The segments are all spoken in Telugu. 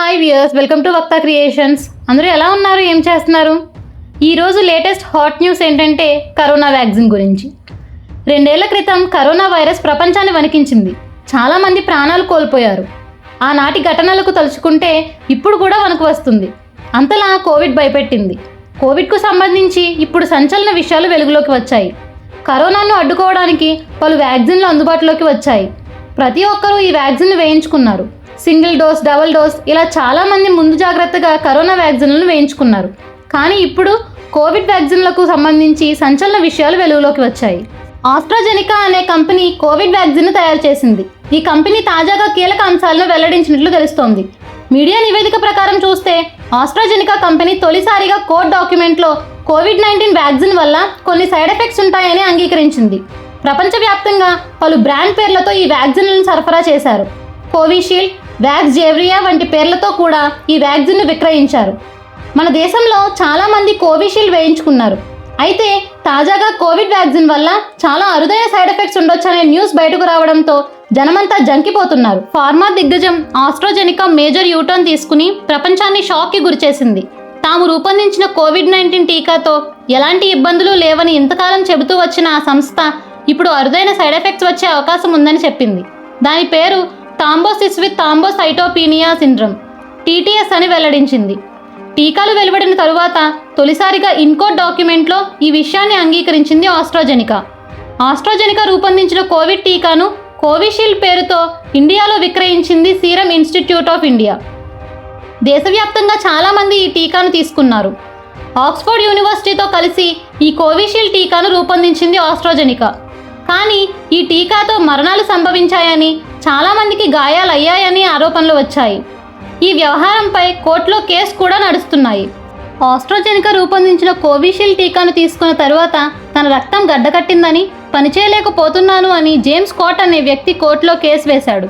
Hi viewers welcome to Vakta creations. అందరూ ఎలా ఉన్నారు? ఏం చేస్తున్నారు? ఈరోజు లేటెస్ట్ హాట్ న్యూస్ ఏంటంటే కరోనా వ్యాక్సిన్ గురించి. రెండేళ్ళ క్రితం కరోనా వైరస్ ప్రపంచాన్ని వణికించింది. చాలామంది ప్రాణాలు కోల్పోయారు. ఆనాటి ఘటనలకు తలుచుకుంటే ఇప్పుడు కూడా వణుకు వస్తుంది. అంతలా కోవిడ్ భయపెట్టింది. కోవిడ్కు సంబంధించి ఇప్పుడు సంచలన విషయాలు వెలుగులోకి వచ్చాయి. కరోనాను అడ్డుకోవడానికి పలు వ్యాక్సిన్లు అందుబాటులోకి వచ్చాయి. ప్రతి ఒక్కరూ ఈ వ్యాక్సిన్లు వేయించుకున్నారు. సింగిల్ డోస్ డబుల్ డోస్ ఇలా చాలామంది ముందు జాగ్రత్తగా కరోనా వ్యాక్సిన్లను వేయించుకున్నారు. కానీ ఇప్పుడు కోవిడ్ వ్యాక్సిన్లకు సంబంధించి సంచలన విషయాలు వెలుగులోకి వచ్చాయి. ఆస్ట్రాజెనికా అనే కంపెనీ కోవిడ్ వ్యాక్సిన్ తయారు చేసింది. ఈ కంపెనీ తాజాగా కీలక అంశాలను వెల్లడించినట్లు తెలుస్తోంది. మీడియా నివేదిక ప్రకారం చూస్తే ఆస్ట్రాజెనికా కంపెనీ తొలిసారిగా కోడ్ డాక్యుమెంట్లో కోవిడ్ నైన్టీన్ వ్యాక్సిన్ వల్ల కొన్ని సైడ్ ఎఫెక్ట్స్ ఉంటాయని అంగీకరించింది. ప్రపంచవ్యాప్తంగా పలు బ్రాండ్ పేర్లతో ఈ వ్యాక్సిన్లను సరఫరా చేశారు. కోవిషీల్డ్ వ్యాక్స్ జేవ్రియా వంటి పేర్లతో కూడా ఈ వ్యాక్సిన్ను విక్రయించారు. మన దేశంలో చాలామంది కోవిషీల్డ్ వేయించుకున్నారు. అయితే తాజాగా కోవిడ్ వ్యాక్సిన్ వల్ల చాలా అరుదైన సైడ్ ఎఫెక్ట్స్ ఉండొచ్చనే న్యూస్ బయటకు రావడంతో జనమంతా జంకిపోతున్నారు. ఫార్మా దిగ్గజం ఆస్ట్రోజెనికా మేజర్ యూటర్న్ తీసుకుని ప్రపంచాన్ని షాక్కి గురిచేసింది. తాము రూపొందించిన కోవిడ్ నైన్టీన్ టీకాతో ఎలాంటి ఇబ్బందులు లేవని ఇంతకాలం చెబుతూ వచ్చిన ఆ సంస్థ ఇప్పుడు అరుదైన సైడ్ ఎఫెక్ట్స్ వచ్చే అవకాశం ఉందని చెప్పింది. దాని పేరు thrombosis with thrombocytopenia syndrome. TTS అని వెల్లడించింది. టీకాలు వెలువడిన తరువాత తొలిసారిగా ఇన్కోడ్ డాక్యుమెంట్లో ఈ విషయాన్ని అంగీకరించింది ఆస్ట్రాజెనికా. ఆస్ట్రాజెనికా రూపొందించిన కోవిడ్ టీకాను కోవిషీల్డ్ పేరుతో ఇండియాలో విక్రయించింది సీరం ఇన్స్టిట్యూట్ ఆఫ్ ఇండియా. దేశవ్యాప్తంగా చాలామంది ఈ టీకాను తీసుకున్నారు. ఆక్స్ఫర్డ్ యూనివర్సిటీతో కలిసి ఈ కోవిషీల్డ్ టీకాను రూపొందించింది ఆస్ట్రాజెనికా. కానీ ఈ టీకాతో మరణాలు సంభవించాయని చాలామందికి గాయాలయ్యాయని ఆరోపణలు వచ్చాయి. ఈ వ్యవహారంపై కోర్టులో కేసు కూడా నడుస్తున్నాయి. ఆస్ట్రోజెనికా రూపొందించిన కోవిషీల్డ్ టీకాను తీసుకున్న తరువాత తన రక్తం గడ్డకట్టిందని పనిచేయలేకపోతున్నాను అని జేమ్స్ కోట్ అనే వ్యక్తి కోర్టులో కేసు వేశాడు.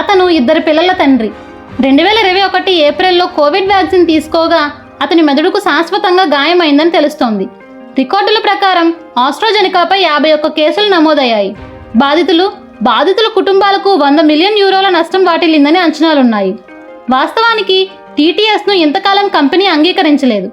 అతను ఇద్దరు పిల్లల తండ్రి. రెండు వేల ఇరవై ఒకటి ఏప్రిల్లో కోవిడ్ వ్యాక్సిన్ తీసుకోగా అతని మెదడుకు శాశ్వతంగా గాయమైందని తెలుస్తోంది. రికార్డుల ప్రకారం ఆస్ట్రోజెనికాపై యాభై ఒక్క కేసులు నమోదయ్యాయి. బాధితులు బాధితుల కుటుంబాలకు వంద మిలియన్ యూరోల నష్టం వాటిల్లిందని అంచనాలున్నాయి. వాస్తవానికి టీటీఎస్ను ఇంతకాలం కంపెనీ అంగీకరించలేదు.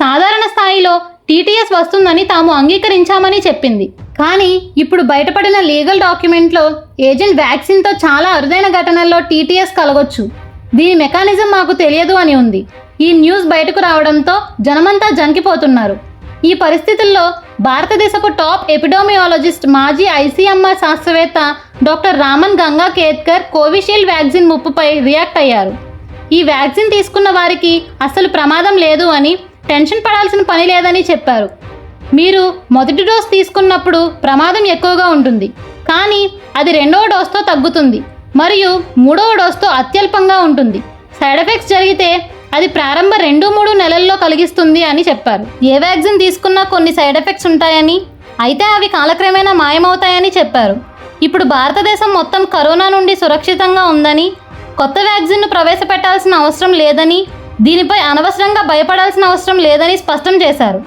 సాధారణ స్థాయిలో టీటీఎస్ వస్తుందని తాము అంగీకరించామని చెప్పింది. కానీ ఇప్పుడు బయటపడిన లీగల్ డాక్యుమెంట్లో ఏజెంట్ వ్యాక్సిన్తో చాలా అరుదైన ఘటనల్లో టీటీఎస్ కలగొచ్చు. దీని మెకానిజం మాకు తెలియదు అని ఉంది. ఈ న్యూస్ బయటకు రావడంతో జనమంతా జంకిపోతున్నారు. ఈ పరిస్థితుల్లో భారతదేశపు టాప్ ఎపిడోమియాలజిస్ట్ మాజీ ఐసీఎంఆర్ శాస్త్రవేత్త doctor Raman Gangakhedkar Covishield vaccine ముప్పుపై react అయ్యారు. ఈ వ్యాక్సిన్ తీసుకున్న వారికి అసలు ప్రమాదం లేదు అని టెన్షన్ పడాల్సిన పని లేదని చెప్పారు. మీరు మొదటి డోస్ తీసుకున్నప్పుడు ప్రమాదం ఎక్కువగా ఉంటుంది. కానీ అది రెండవ డోస్తో తగ్గుతుంది. మరియు మూడవ డోస్తో అత్యల్పంగా ఉంటుంది. సైడ్ ఎఫెక్ట్స్ జరిగితే అది ప్రారంభ రెండు మూడు నెలల్లో కలిగిస్తుంది అని చెప్పారు. ఏ వ్యాక్సిన్ తీసుకున్నా కొన్ని సైడ్ ఎఫెక్ట్స్ ఉంటాయని అయితే అవి కాలక్రమేణా మాయమవుతాయని చెప్పారు. ఇప్పుడు భారతదేశం మొత్తం కరోనా నుండి సురక్షితంగా ఉందని కొత్త వ్యాక్సిన్ను ప్రవేశపెట్టాల్సిన అవసరం లేదని దీనిపై అనవసరంగా భయపడాల్సిన అవసరం లేదని స్పష్టం చేశారు.